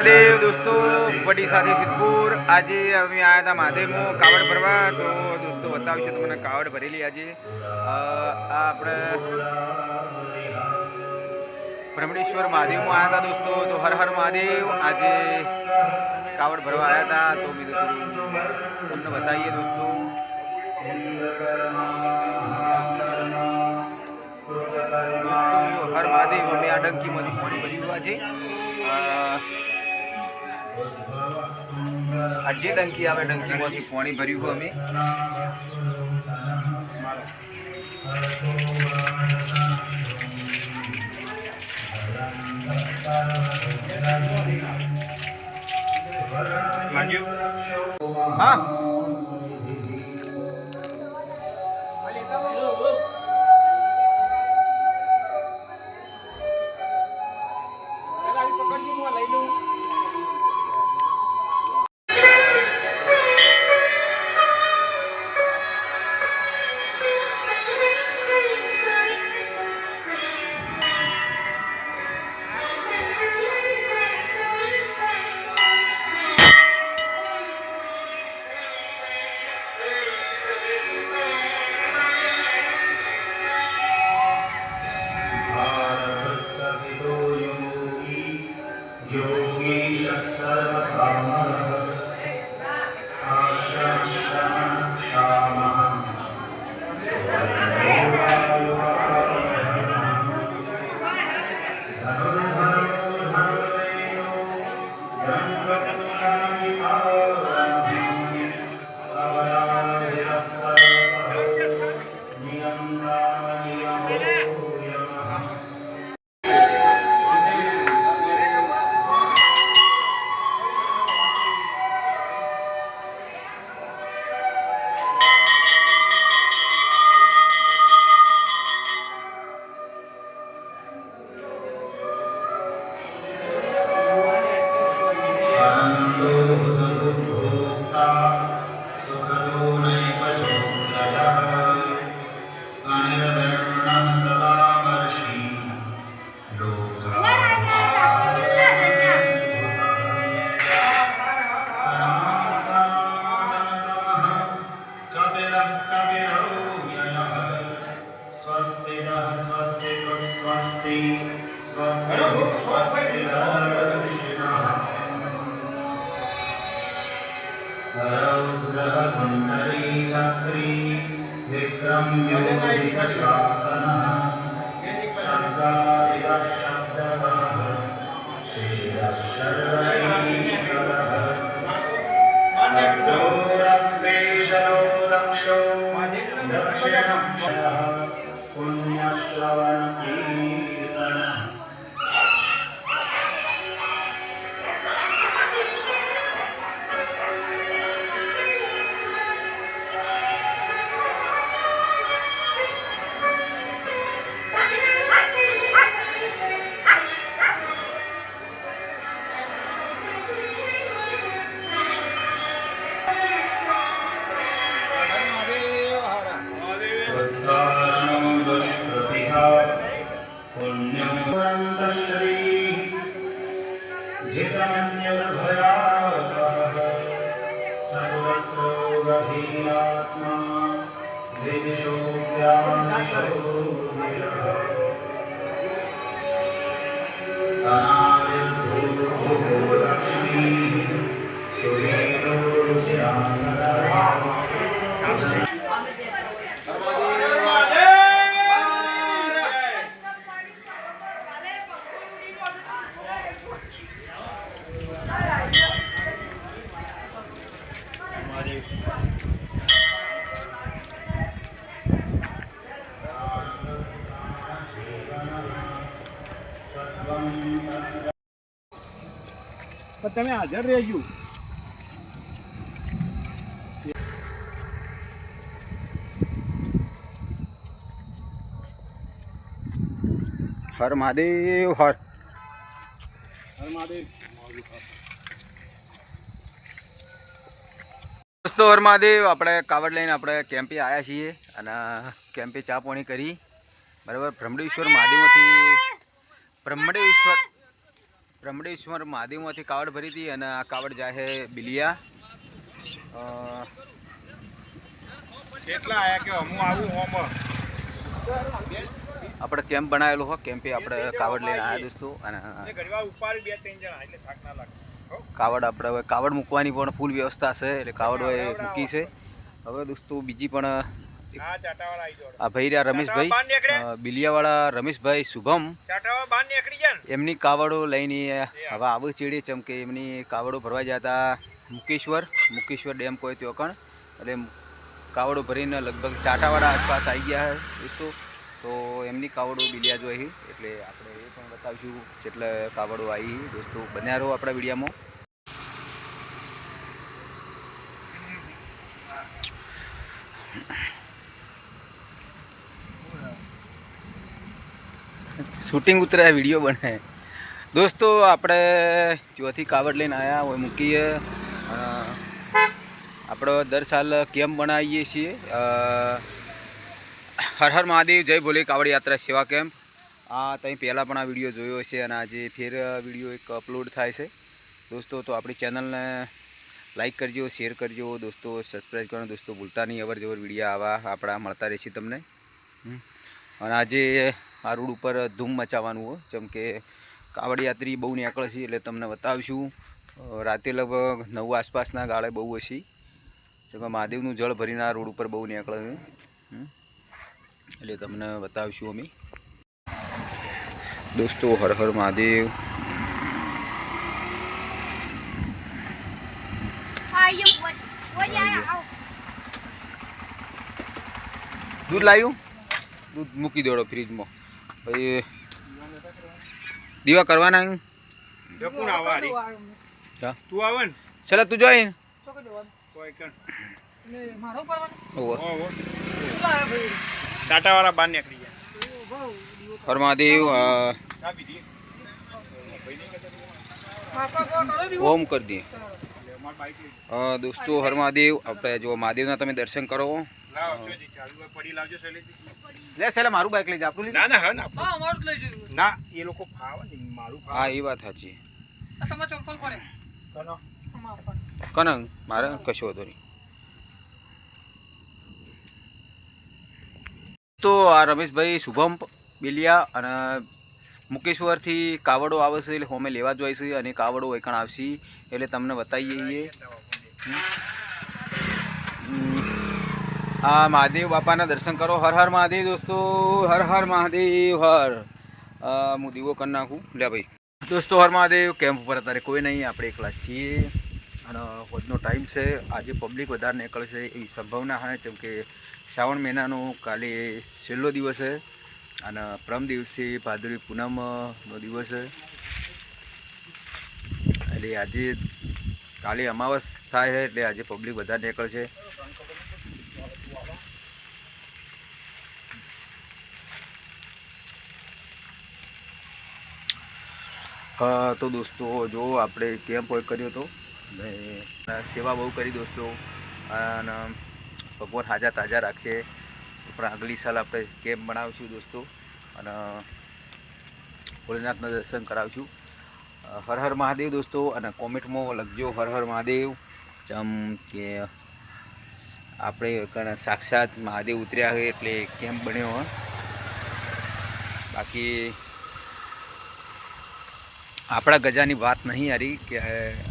મહાદેવ દોસ્તો વડી સાથે સિદ્ધપુર. આજે અમે આવ્યા હતા મહાદેવમાં કાવડ ભરવા. તો દોસ્તો, બતાવીશું તમને કાવડ ભરેલી આજે. આપણે ભ્રમણેશ્વર મહાદેવમાં આવ્યા હતા દોસ્તો. તો હર હર મહાદેવ, આજે કાવડ ભરવા આવ્યા હતા તો મેં તમને બતાવીએ દોસ્તો. હર મહાદેવ, અમે આ ડંકીમાંથી પાણી ભર્યું આજે. અ, આ જે ડંકી આવે ડંકીમાંથી પાણી ભર્યું અમે. હા. Amen. તમે હાજર રહેજો. હર મહાદેવ હર. હર મહાદેવ. દોસ્તો હર મહાદેવ આપણે કાવડ લઈને આપણે કેમ્પે આવ્યા છીએ અને કેમ્પે ચા પાણી કરી. બરાબર ભ્રમડેશ્વર મહાદેવમાંથી ભ્રમડેશ્વર બ્રહ્મડેશ્વર મહાદેવમાંથી કાવડ ભરી હતી અને આ કાવડ જાહે બિલિયા. કેટલા આયા કે હું આવું હોમ આપણે કેમ્પ બનાવેલો હોય કેમ્પે આપણે કાવડ લઈને આવ્યા દોસ્તો અને ઘડીવાર ઉપાડી બે ત્રણ જણા એટલે થાક ના લાગે. કાવડ આપણે હવે કાવડ મૂકવાની પણ ફૂલ વ્યવસ્થા છે એટલે કાવડ હવે મૂકી છે. હવે દોસ્તો બીજી પણ આ ભાઈ રહ્યા રમેશભાઈ. બિલિયાવાળા રમેશભાઈ શુભમ. એમની કાવડો લઈને હવે આવું ચેડી ચમકે એમની કાવડો ભરવા જતા મુકેશ્વર. મુકેશ્વર ડેમ કોઈ ત્યાં કણ. એટલે કાવડો ભરીને લગભગ ચાટાવાળા આસપાસ આવી ગયા દોસ્તો. તો એમની કાવડો બિલિયા જોઈ એટલે આપણે એ પણ બતાવીશું જેટલે કાવડો આવી દોસ્તો. બન્યા રહો આપણા વિડીયામાં. શૂટિંગ ઉતર્યા, વીડિયો બને દોસ્તો, આપણે ચોથી કાવડ લઈને આવ્યા હોય મૂકીએ. આપણે દર સાલ કેમ્પ બનાવીએ છીએ. હર હર મહાદેવ, જય ભોલે કાવડ યાત્રા સેવા કેમ્પ. આ તમે પહેલાં પણ આ વીડિયો જોયો હશે અને આજે ફેર વીડિયો એક અપલોડ થાય છે. દોસ્તો, તો આપણી ચેનલને લાઈક કરજો, શેર કરજો. દોસ્તો, સબસ્ક્રાઈબ કરવાનું દોસ્તો ભૂલતા નહીં. અવર જવર વીડિયો આવા આપણા મળતા રહેશે તમને. અને આજે આ રોડ ઉપર ધૂમ મચાવવાનું હોય જેમ કે કાવડયાત્રી બહુ નીકળે છે એટલે તમને બતાવીશું. રાતે લગભગ નવ આસપાસના ગાળે બહુ હશે. જેમ મહાદેવનું જળ ભરીને આ રોડ ઉપર બહુ નીકળે છે. એટલે તમને બતાવીશું અમે. દોસ્તો હર હર મહાદેવ. દૂધ લાવ્યું? દૂધ મૂકી દેડો ફ્રીજમાં પછી દીવા કરવાના. તું આવે ને. ચાલો તું જોઈ. ચાટાવાળા બહાર નીકળી પીધી ઓમ કરી દઈએ અમાર બાઈક લઈ અ, દોસ્તો હર મહાદેવ આપણે જો મહાદેવના તમે દર્શન કરો લાવો જો જી ચાલુ હોય, પડી લાવજો શૈલેષજી. લે સેલા મારું બાઇક લઈ જા આપણું જા. ના એ લોકો ફાવે ને મારું હા એ વાત સાચી. કનો. કનંગ મારે કશો હતો નહીં. તો આ રમેશભાઈ શુભમ બેલિયા અને મુકેશ્વરથી કાવડો આવે છે એટલે હોમે લેવા જોઈએ છે અને કાવડો એકણ આવશે. એટલે તમને બતાવીએ જઈએ આ મહાદેવ બાપાના દર્શન કરો. હર હર મહાદેવ દોસ્તો. હર હર મહાદેવ, હર. હું દીવો કરી નાખું. લે ભાઈ. દોસ્તો, હર મહાદેવ કેમ્પ ઉપર અત્યારે કોઈ નહીં. આપણે એકલા છીએ. અને હોજનો ટાઈમ છે. આજે પબ્લિક વધારે નીકળશે એવી સંભાવના છે, કેમ કે શ્રાવણ મહિનાનો કાલે છેલ્લો દિવસ છે. અને પ્રમ દિવસે ભાદરવી પૂનમનો દિવસ છે. એટલે આજે કાલે અમાવસ થાય છે એટલે આજે પબ્લિક વધારે નીકળશે. હા તો દોસ્તો જો આપણે કેમ્પ હોય કર્યો હતો ને સેવા બહુ કરી દોસ્તો. અને ભગવાન હાજા તાજા રાખશે. પણ આગલી સાલ આપણે કેમ્પ બનાવીશું દોસ્તો. અને ભોલેનાથના દર્શન કરાવશું. હર હર મહાદેવ દોસ્તો, અને કોમેન્ટમાં લખજો હર હર મહાદેવ. ચમ કે આપણે સાક્ષાત મહાદેવ ઉતર્યા હોય એટલે કેમ બન્યો બાકી આપણા ગજાની વાત નહીં હારી કે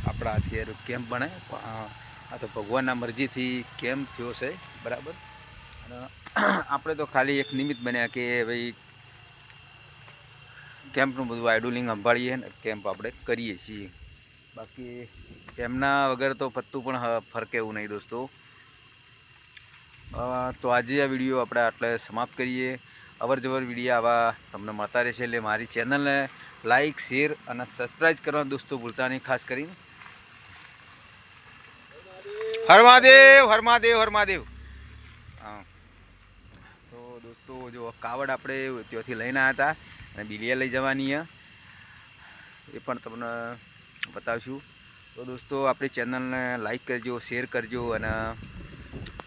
આપણા અત્યારે કેમ બને. આ તો ભગવાનના મરજીથી કેમ થયો છે, બરાબર? અને આપણે તો ખાલી એક નિમિત્ત બન્યા કે ભાઈ કેમ્પનું બધું આઇડોલિંગ સંભાળીએ ને કેમ્પ આપણે કરીએ છીએ. બાકી એમના વગર તો પત્તું પણ ફરકે એવું નહીં દોસ્તો. તો આજે આ વીડિયો આપણે આટલે સમાપ્ત કરીએ. અવરજવર વીડિયો આવા તમને મળતા રહેશે એટલે મારી ચેનલને લાઇક શેર અને સબસ્ક્રાઈબ કરવા દોસ્તો ભૂલતા નહીં, ખાસ કરીને. હરમાદેવ હરમાદેવ હર મહાદેવ હર મહાદેવ હા. તો દોસ્તો, જો કાવડ આપણે ત્યાંથી લઈને આવ્યા હતા. અને બિલિયા લઈ જવાની એ પણ તમને બતાવશું. તો દોસ્તો, આપણી ચેનલને લાઈક કરજો શેર કરજો અને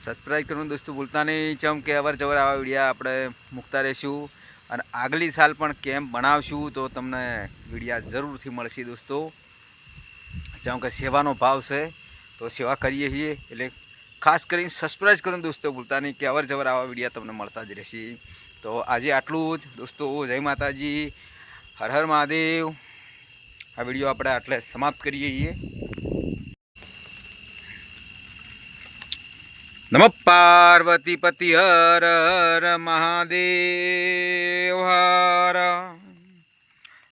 સબસ્ક્રાઈબ કરવાનું દોસ્તો ભૂલતા નહીં. ચમ કે અવર જવર આવા વિડીયા આપણે મૂકતા રહીશું. અને આગલી સાલ પણ કેમ્પ બનાવશું તો તમને વિડીયા જરૂરથી મળશે દોસ્તો. જેમ કે સેવાનો ભાવ છે, તો સેવા કરીએ છીએ. એટલે ખાસ કરીને સબસ્ક્રાઈબ કરો દોસ્તો ભૂલતા નહીં કે અવર જવર આવા વિડીયા તમને મળતા જ રહેશે. તો આજે આટલું જ. દોસ્તો, જય માતાજી. હર હર મહાદેવ. આ વીડિયો આપણે આટલે સમાપ્ત કરીએ છીએ. નમ પાર્વતી પતિ હર હર મહાદેવ. હર